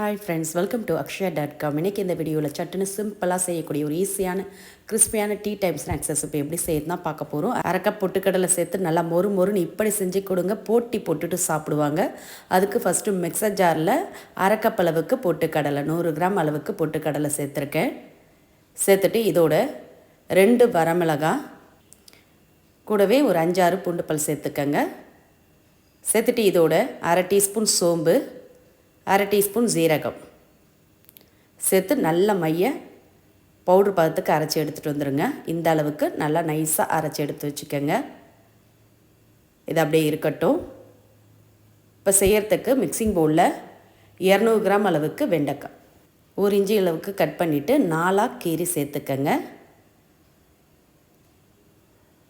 Hi friends welcome to Akshaya dot com இன்றைக்கி இந்த வீடியோவில் சட்டுன்னு சிம்பிளாக செய்யக்கூடிய ஒரு ஈஸியான கிறிஸ்பியான டீ டைம் ஸ்நாக்ஸ் ரெசிபி எப்படி செய்யறதுனா பார்க்க போகிறோம் அரைக்கப் பொட்டுக்கடலை சேர்த்து நல்லா மொறு மொறுன்னு இப்படி செஞ்சு கொடுங்க. போட்டி போட்டுட்டு சாப்பிடுவாங்க. அதுக்கு ஃபஸ்ட்டு மிக்சர் ஜாரில் அரைக்கப் அளவுக்கு பொட்டுக்கடலை நூறு கிராம் அளவுக்கு பொட்டுக்கடலை சேர்த்துருக்கேன். சேர்த்துட்டு இதோட ரெண்டு வரமிளகாய் கூடவே ஒரு அஞ்சாறு பூண்டுப்பல் பல் சேர்த்துக்கங்க. சேர்த்துட்டு இதோட அரை டீஸ்பூன் சோம்பு அரை டீஸ்பூன் ஜீரகம் சேர்த்து நல்ல மைய பவுட்ரு பதத்துக்கு அரைச்சி எடுத்துகிட்டு வந்துடுங்க இந்த அளவுக்கு நல்லா நைஸாக அரைச்சி எடுத்து வச்சுக்கோங்க. இது அப்படியே இருக்கட்டும். இப்போ செய்யறதுக்கு மிக்சிங் பவுலில் இரநூறு கிராம் அளவுக்கு வெண்டைக்காய். ஒரு இஞ்சி அளவுக்கு கட் பண்ணிவிட்டு நாலாக கீரி சேர்த்துக்கங்க.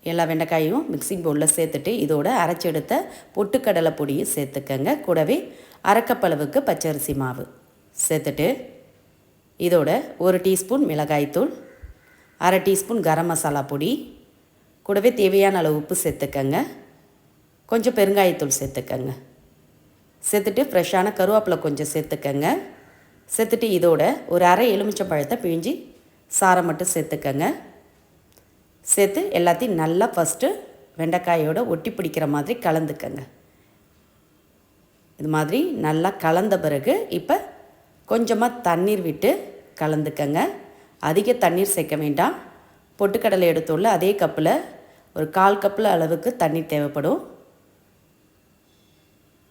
எல்லா வெண்டைக்காயும் மிக்சிங் பவுலில் சேர்த்துட்டு இதோட அரைச்செடுத்த பொட்டுக்கடலை பொடியும் சேர்த்துக்கங்க. கூடவே அரைக்கப்பளவுக்கு பச்சரிசி மாவு சேர்த்துட்டு இதோட ஒரு டீஸ்பூன் மிளகாய்த்தூள் அரை டீஸ்பூன் கரம் மசாலா பொடி கூடவே தேவையான அளவு உப்பு சேர்த்துக்கங்க. கொஞ்சம் பெருங்காயத்தூள் சேர்த்துக்கங்க. சேர்த்துட்டு ஃப்ரெஷ்ஷான கருவேப்பிலை கொஞ்சம் சேர்த்துக்கங்க. சேர்த்துட்டு இதோட ஒரு அரை எலுமிச்சம் பழத்தை பிழிஞ்சி சாரை மட்டும் சேர்த்துக்கங்க. சேர்த்து எல்லாத்தையும் நல்லா ஃபஸ்ட்டு வெண்டைக்காயோட ஒட்டி பிடிக்கிற மாதிரி கலந்துக்கங்க. இது மாதிரி நல்லா கலந்த பிறகு இப்போ கொஞ்சமாக தண்ணீர் விட்டு கலந்துக்கங்க. அதிக தண்ணீர் சேர்க்க வேண்டாம். பொட்டுக்கடலை எடுத்துள்ள அதே கப்பில் ஒரு கால் கப்பில் அளவுக்கு தண்ணீர் தேவைப்படும்.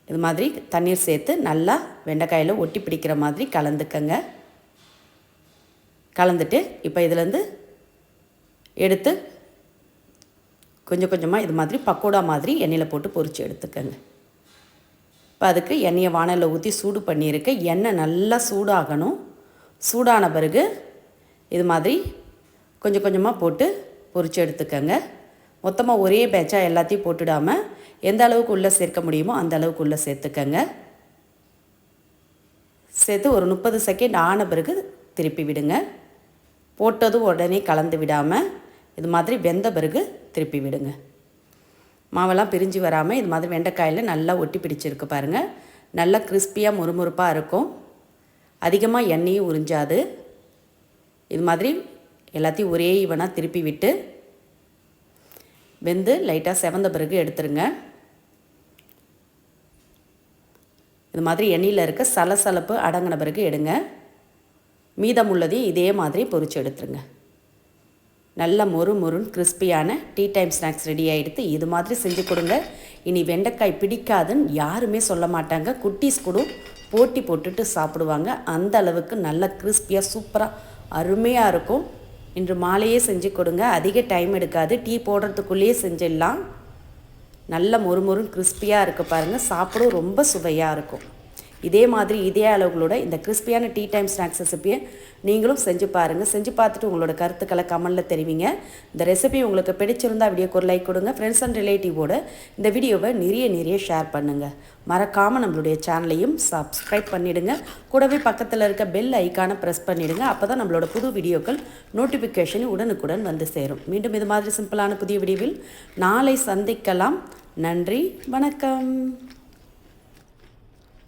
இது மாதிரி தண்ணீர் சேர்த்து நல்லா வெண்டைக்காயில் ஒட்டி பிடிக்கிற மாதிரி கலந்துக்கங்க. கலந்துட்டு இப்போ இதுலேருந்து எடுத்து கொஞ்சம் கொஞ்சமாக இது மாதிரி பக்கோடா மாதிரி எண்ணெயில் போட்டு பொரித்து எடுத்துக்கோங்க. இப்போ அதுக்கு எண்ணெயை வானலில் ஊற்றி சூடு பண்ணியிருக்கேன் எண்ணெய் நல்லா சூடாகணும். சூடான பிறகு இது மாதிரி கொஞ்சம் கொஞ்சமாக போட்டு பொரித்து எடுத்துக்கோங்க. மொத்தமாக ஒரே பேட்சாக எல்லாத்தையும் போட்டுடாமல் எந்த அளவுக்கு உள்ளே சேர்க்க முடியுமோ அந்த அளவுக்கு உள்ளே சேர்த்துக்கங்க. சேர்த்து ஒரு முப்பது செகண்ட் ஆன பிறகு திருப்பி விடுங்க. போட்டதும் உடனே கலந்து விடாமல் இது மாதிரி வெந்த பிறகு திருப்பி விடுங்க. மாவெல்லாம் பிரிஞ்சு வராமல் இது மாதிரி வெண்டைக்காயில் நல்லா ஒட்டி பிடிச்சிருக்கு பாருங்கள் நல்லா கிறிஸ்பியாக முறுமுறுப்பாக இருக்கும். அதிகமாக எண்ணெயும் உறிஞ்சாது. இது மாதிரி எல்லாத்தையும் ஒரே ஈவனாக திருப்பி விட்டு வெந்து லைட்டாக செவந்த பிறகு எடுத்துருங்க. இது மாதிரி எண்ணெயில் இருக்க சலசலப்பு அடங்கின பிறகு எடுங்க. மீதம் உள்ளதையும் இதே மாதிரி பொறிச்சு எடுத்துருங்க. நல்ல மொறு மொறுன்னு கிறிஸ்பியான டீ டைம் ஸ்நாக்ஸ் ரெடி ஆகிடுத்து இது மாதிரி செஞ்சு கொடுங்க. இனி வெண்டைக்காய் பிடிக்காதுன்னு யாருமே சொல்ல மாட்டாங்க. குட்டீஸ் கூட போட்டி போட்டுட்டு சாப்பிடுவாங்க. அந்த அளவுக்கு நல்ல கிறிஸ்பியாக சூப்பராக அருமையாக இருக்கும். இன்று மாலையே செஞ்சு கொடுங்க. அதிக டைம் எடுக்காது. டீ போடுறதுக்குள்ளேயே செஞ்சிடலாம். நல்ல மொறு மொறுன் கிறிஸ்பியாக இருக்குது பாருங்கள் சாப்பிடும் ரொம்ப சுவையாக இருக்கும். இதே மாதிரி இதே அளவுகளோட இந்த கிறிஸ்பியான டீ டைம் ஸ்நாக்ஸ் ரெசிப்பியை நீங்களும் செஞ்சு பாருங்கள் செஞ்சு பார்த்துட்டு உங்களோட கருத்துக்களை கமெண்டில் தெரிவிங்க. இந்த ரெசிபி உங்களுக்கு பிடிச்சிருந்தா வீடியோக்கு ஒரு லைக் கொடுங்க. ஃப்ரெண்ட்ஸ் அண்ட் ரிலேட்டிவோட இந்த வீடியோவை நிறைய நிறைய ஷேர் பண்ணுங்கள் மறக்காமல் நம்மளுடைய சேனலையும் சப்ஸ்கிரைப் பண்ணிவிடுங்க கூடவே பக்கத்தில் இருக்க பெல் ஐக்கானை ப்ரெஸ் பண்ணிவிடுங்க அப்போ தான் நம்மளோட புது வீடியோக்கள் நோட்டிஃபிகேஷன் உடனுக்குடன் வந்து சேரும். மீண்டும் இது மாதிரி சிம்பிளான புதிய வீடியோவில் நாளை சந்திக்கலாம். நன்றி வணக்கம்.